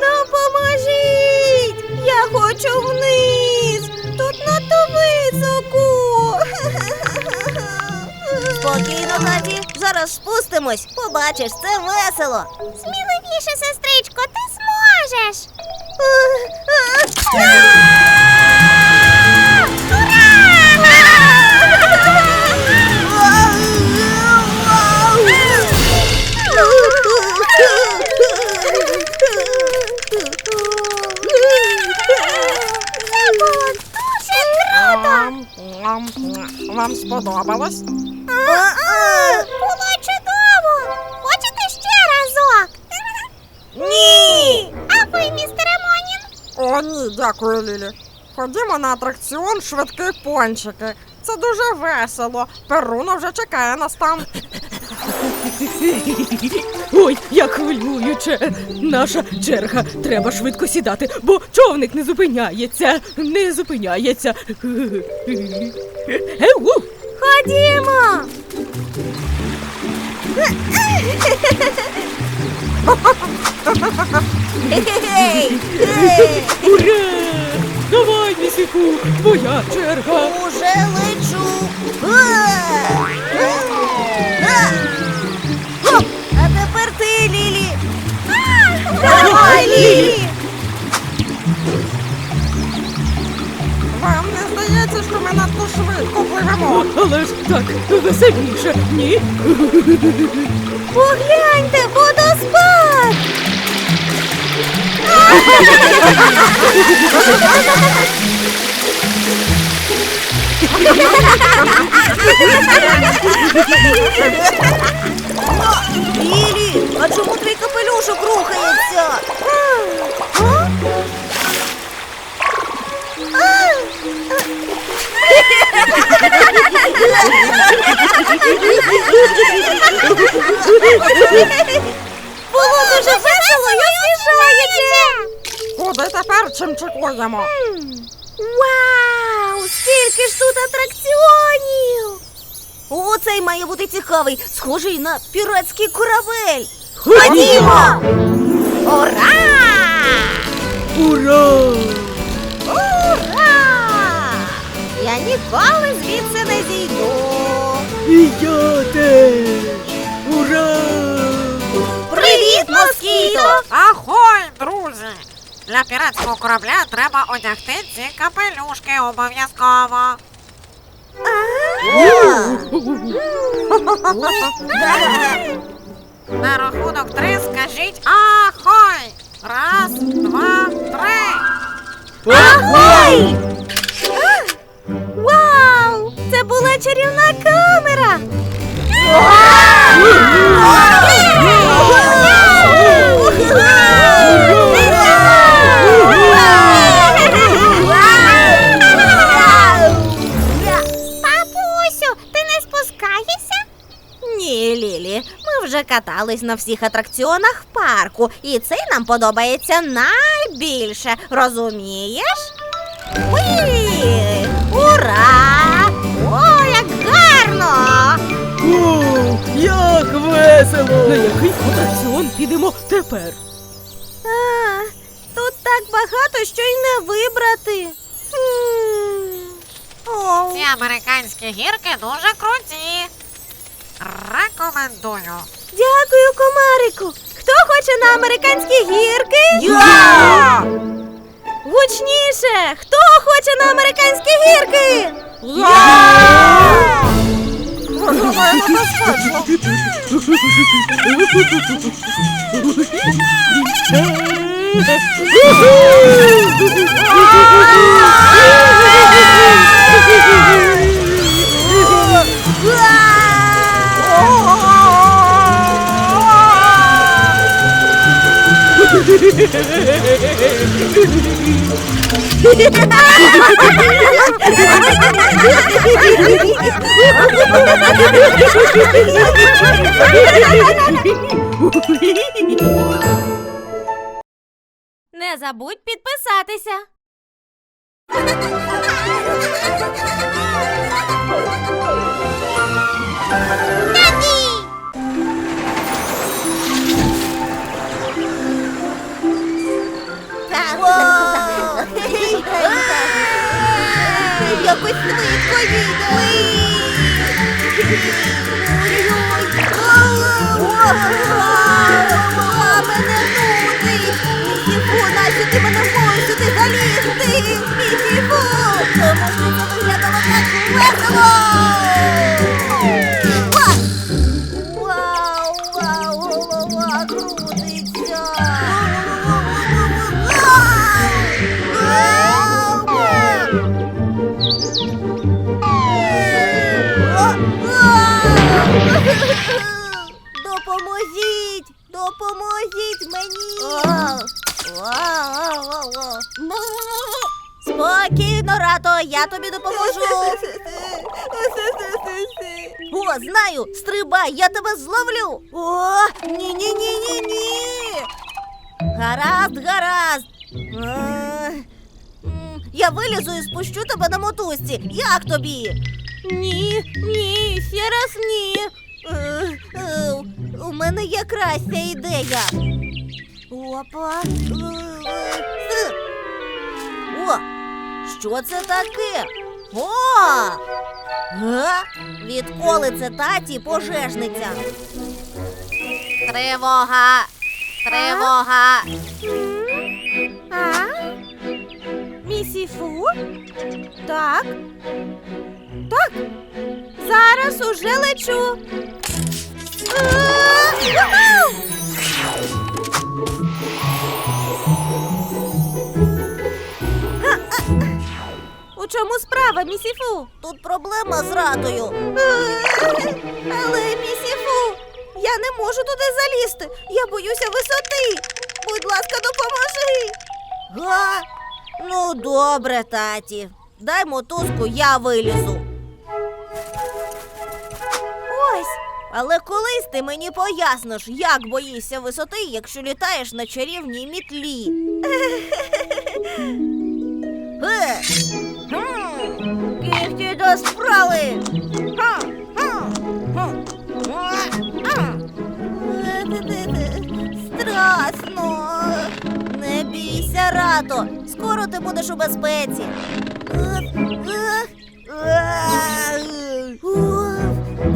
Допоможіть! Я хочу вниз! Тут надто високо. Спокійно, Каті. Зараз спустимось. Побачиш, це весело. Сміливіше, сестричко, ти зможеш. Було дуже круто. Вам сподобалось? Було Ви, містере Монін? О, ні, дякую, Лілі. Ходімо на атракціон швидкі пончики. Це дуже весело. Перуно вже чекає нас там. Ой, як хвилююче. Наша черга. Треба швидко сідати, бо човник не зупиняється. Не зупиняється. Еу! Ходімо! черга. Уже лечу. А! А! А тепер ти, Лілі. Давай, Лілі. Вам не здається, що ми надто швидко пливемо? Але ж так веселіше, ні? Погляньте, водоспад. Лілі, а чому твій капелюшок рухається? А? Було дуже весело і освіжаюче. Куди тепер чимчикуємо? Вау! Скільки ж тут атракціонів! О, цей має бути цікавий, схожий на піратський корабель. Ходімо! Ура! Ура! Ура! Я ніколи звідси не зійду. І я теж! Ура! Привіт, москіто! Ахой, друзі! Для піратського корабля треба одягти ці капелюшки обов'язково. На рахунок три скажіть ахой! Раз, два, три. Агой! Вау! Це була чарівна камера! Вже катались на всіх атракціонах парку, і цей нам подобається найбільше. Розумієш? Уї! Ура! О, як гарно! О, як весело! На який атракціон підемо тепер? А, тут так багато, що й не вибрати. Ці американські гірки дуже круті. Рекомендую. Дякую, комарику. Хто хоче на американські гірки? Я! Гучніше! Хто хоче на американські гірки? Я! Уху! Не забудь підписатися. Наді! Якось швидко їде. Допоможіть! Допоможіть мені! Спокійно, рато, я тобі допоможу. О, знаю, стрибай, я тебе зловлю. О, ні, ні, ні, ні, ні. Гаразд, гаразд. Е, Я вилізу і спущу тебе на мотузці. Як тобі? Ні, ні, ще раз ні. Е, е, У мене є краща ідея. Опа. Е, е. О, що це таке? О! Га? Відколи це таті пожежниця? Тривога! Тривога! А? Місіфу? Так. Так. Зараз уже лечу. У чому справа, місіфу? Тут проблема з ратою. Але місіфу, я не можу туди залізти. Я боюся висоти. Будь ласка, допоможи. Га? Ну, добре, таті. Дай мотузку, я вилізу. Ось. Але колись ти мені поясниш, як боїшся висоти, якщо літаєш на чарівній мітлі. Е, Кіхті до справи. Страшно. Не бійся, рато. Скоро ти будеш у безпеці.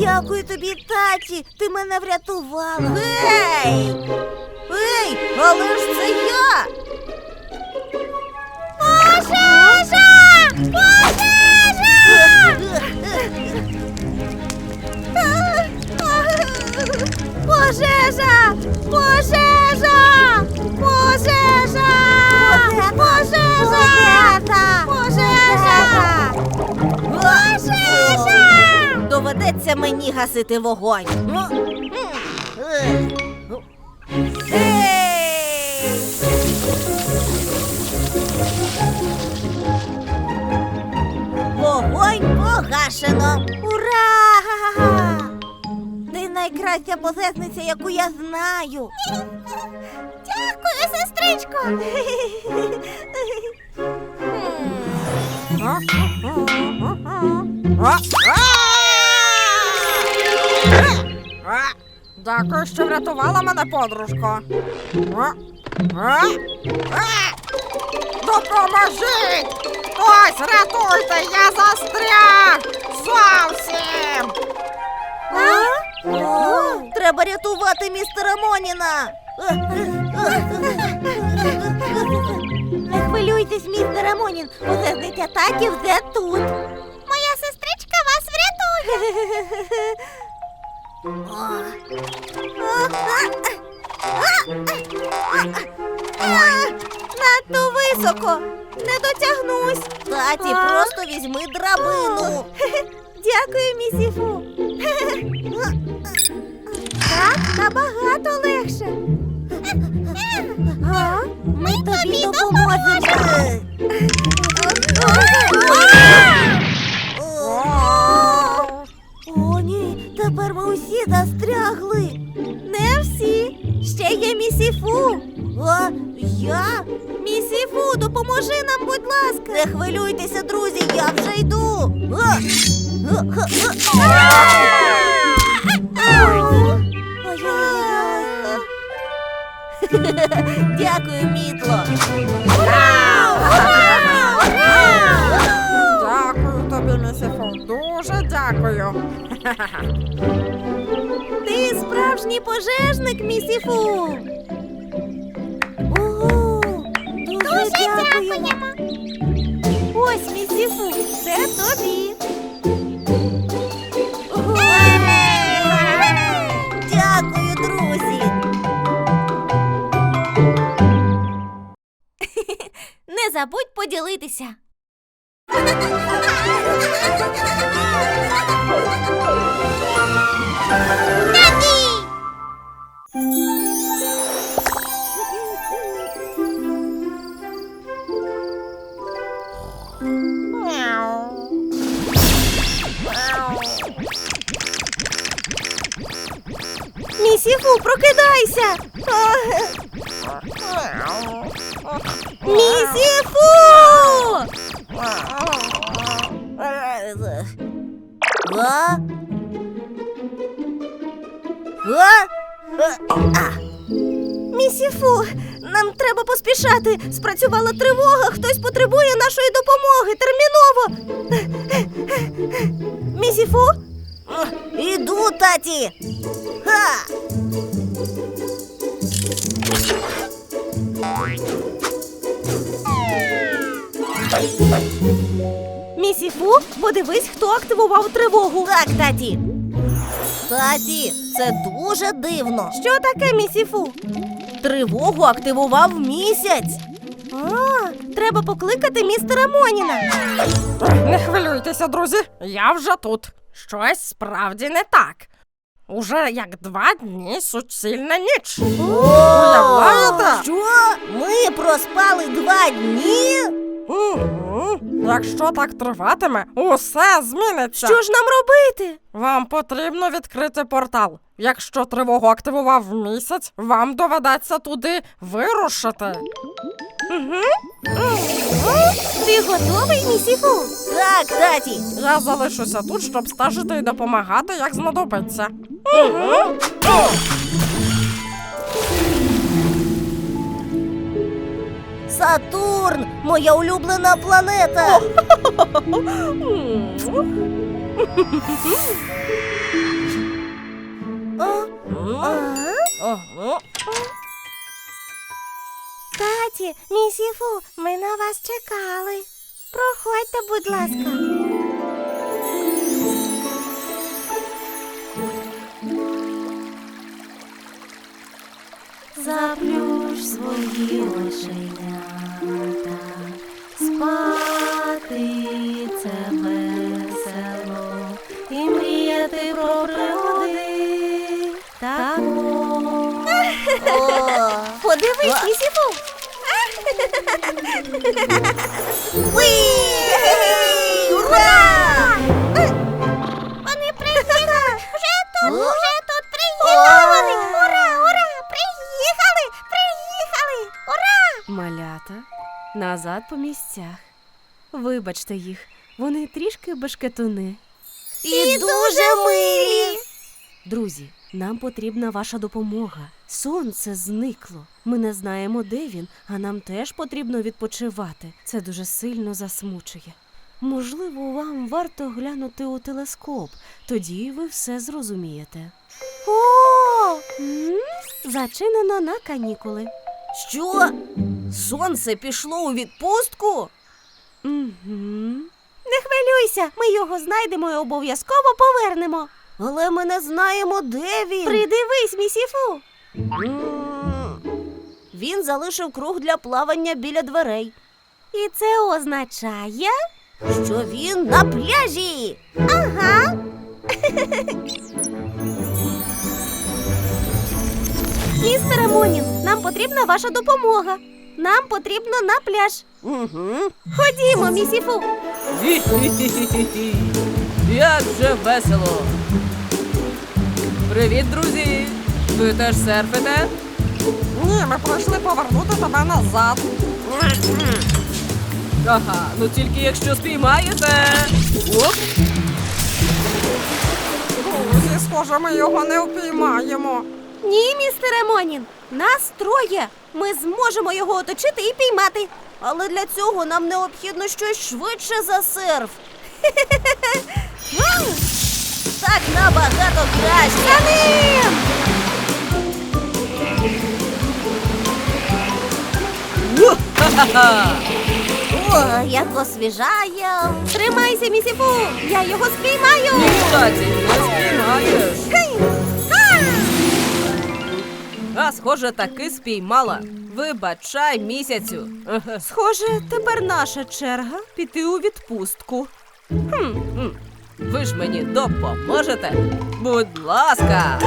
Дякую тобі, таті. Ти мене врятувала. Гей! Ей, але ж це я. Пожежа! Пожежа! Пожежа! Доведеться мені гасити вогонь. Ей! Вогонь погашено. Ура! Ти найкраща позесниця, яку я знаю. Дякую, сестричко. А? А? А? Дякую, що врятувала мене, подружко. Допоможіть! Хтось рятуйте, я застряг! Зовсім! О, треба рятувати містера Моніна. Не хвилюйтесь, містер Монін. Позесниця таті вже тут. Моя сестричка вас врятує. Ой, надто високо. Не дотягнусь. Таті, просто візьми драбину. Дякую, місіфу. Так, набагато легше. Ми тобі допоможемо. ми усі застрягли. Не всі. Ще є місіфу. А я? Місіфу, допоможи нам, будь ласка. Не хвилюйтеся, друзі, я вже йду. Дякую, мітло. Дякую тобі, місіфу. Дуже дякую. Справжній пожежник, місіфу. Ого, дуже, Дуже дякуємо. дякуємо. Ось місіфу, це тобі. Дякую, друзі. Не забудь поділитися. Місіфу, прокидайся! Місіфу! А? Місіфу, нам треба поспішати. Спрацювала тривога, хтось потребує нашої допомоги. Терміново. Місіфу? Іду, таті. Ха! Місіфу, подивись, хто активував тривогу. Так, таті. Таті, це дуже дивно. Що таке, місіфу? Тривогу активував місяць. А, треба покликати містера Моніна. Не хвилюйтеся, друзі, я вже тут. Щось справді не так. Уже як два дні суцільна ніч. Уявляєте? Що? Ми проспали два дні? Угу. Якщо так триватиме, усе зміниться. Що ж нам робити? Вам потрібно відкрити портал. Якщо тривогу активував місяць, вам доведеться туди вирушити. Ти готовий, місіфу? Так, таті. Я залишуся тут, щоб стежити і допомагати, як знадобиться. Сатурн, моя улюблена планета. Таті, місіфу, ми на вас чекали. Проходьте, будь ласка. Заплющ свої оченята, спати це весело, і мріяти про пригоди. Так. Подивись, місіфу. місцях. Вибачте їх, вони трішки бешкетуни. І дуже милі. Друзі, нам потрібна ваша допомога. Сонце зникло. Ми не знаємо, де він, а нам теж потрібно відпочивати. Це дуже сильно засмучує. Можливо, вам варто глянути у телескоп, тоді ви все зрозумієте. О! М? Зачинено на канікули. Що? Сонце пішло у відпустку? Угу. Не хвилюйся, ми його знайдемо і обов'язково повернемо. Але ми не знаємо, де він. Придивись, місіфу. Він залишив круг для плавання біля дверей. І це означає, що він на пляжі. Ага. Містере Монін, нам потрібна ваша допомога. Нам потрібно на пляж. Угу. Ходімо, місіфу. Як же весело! Привіт, друзі! Ви теж серфите? Ні, ми прийшли повернути тебе назад. Ага, ну тільки якщо спіймаєте. Оп! Друзі, схоже, ми його не впіймаємо. Ні, містере Монін, нас троє. Ми зможемо його оточити і піймати. Але для цього нам необхідно щось швидше за серф. Так набагато краще. За ним! О, як освіжає. Тримайся, місіфу, я його спіймаю. Таті, не спіймаєш. А, схоже, таки спіймала. Вибачай місяцю. Схоже, тепер наша черга піти у відпустку. Хм. Ви ж мені допоможете? Будь ласка.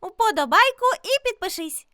Уподобайку і підпишись.